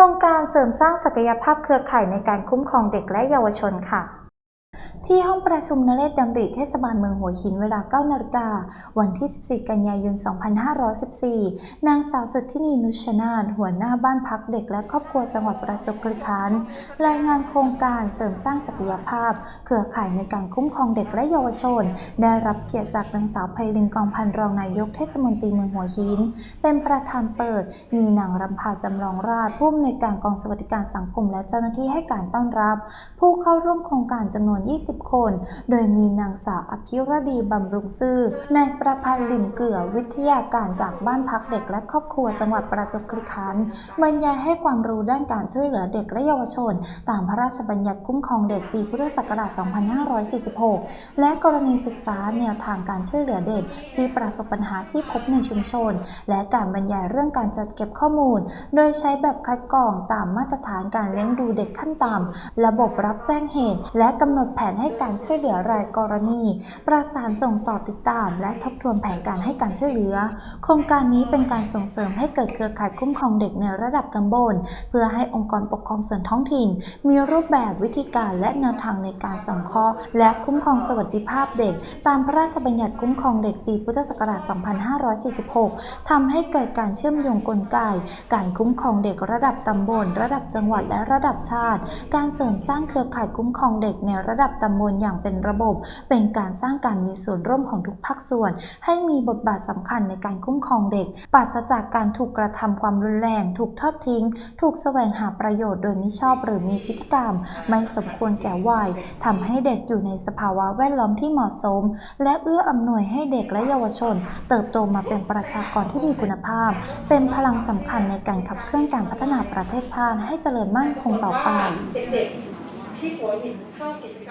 ครงการเสริมสร้างศักยภาพเครือข่ายในการคุ้มครองเด็กและเยาวชนค่ะ ที่ห้องประชุมนเรศดำริเทศบาลเมืองหัวหินเวลา 9 นาฬิกา วันที่ 14 กันยายน 2514 นางสาวสุทธินีนุชนาถหัวหน้าบ้านพักเด็กและครอบครัวจังหวัดประจวบคีรีขันธ์รายงานโครงการเสริมสร้างศักยภาพ เครือข่ายในการคุ้มครองเด็กและเยาวชน ได้รับเกียรติจากนางสาวไพลินกองพันรองนายกเทศมนตรีเมืองหัวหิน เป็นประธานเปิด มีนางรำพาจำลองราชผู้อำนวยการกองสวัสดิการสังคม และเจ้าหน้าที่ให้การต้อนรับ ผู้เข้าร่วมโครงการจำนวน 20คน โดยมีนางสาวอภิรดีบำรุงซื่อนายประพันธ์ลิมเกลือวิทยาการจากบ้านพักเด็กและครอบครัวจังหวัดประจวบคีรีขันธ์บรรยายให้ความรู้ด้านการช่วยเหลือเด็กและเยาวชน ตามพระราชบัญญัติคุ้มครองเด็กปีพุทธศักราช 2546 และกรณีศึกษาแนวทางการช่วยเหลือเด็กที่ประสบปัญหาที่พบในชุมชน และการบรรยายเรื่องการจัดเก็บข้อมูล โดยใช้แบบคัดกรองตามมาตรฐานการเลี้ยงดูเด็กขั้นต่ำระบบรับแจ้งเหตุ และกำหนดแผนให้ให้การช่วยเหลือรายกรณี ประสานส่งต่อติดตาม และทบทวนแผนการให้การช่วยเหลือ โครงการนี้เป็นการส่งเสริมให้เกิดเครือข่ายคุ้มครองเด็กในระดับตำบล เพื่อให้องค์กรปกครองส่วนท้องถิ่น มีรูปแบบวิธีการและแนวทางในการสงเคราะห์และคุ้มครองสวัสดิภาพเด็ก ตามพระราชบัญญัติคุ้มครองเด็กปีพุทธศักราช 2546ทำให้เกิดการเชื่อมโยงกลไก การคุ้มครองเด็กระดับตำบล ระดับจังหวัดและระดับชาติ การเสริมสร้างเครือข่ายคุ้มครองเด็กในระดับตำบลอย่างเป็นระบบ เป็นการสร้างการมีส่วนร่วมของทุกภาคส่วน ให้มีบทบาทสำคัญในการคุ้มครองเด็ก ปราศจากการถูกกระทำความรุนแรง ถูกทอดทิ้ง ถูกแสวงหาประโยชน์โดยมิชอบหรือมีพฤติกรรม ไม่สมควรแก่วัยทำให้เด็กอยู่ในสภาวะแวดล้อมที่เหมาะสม และเอื้ออำนวยให้เด็กและเยาวชน เติบโตมาเป็นประชากรที่มีคุณภาพ เป็นพลังสำคัญในการขับเคลื่อนการพัฒนาประเทศชาติให้เจริญมั่นคงต่อไปเด็กๆที่หัวหินเข้ากิจกรรม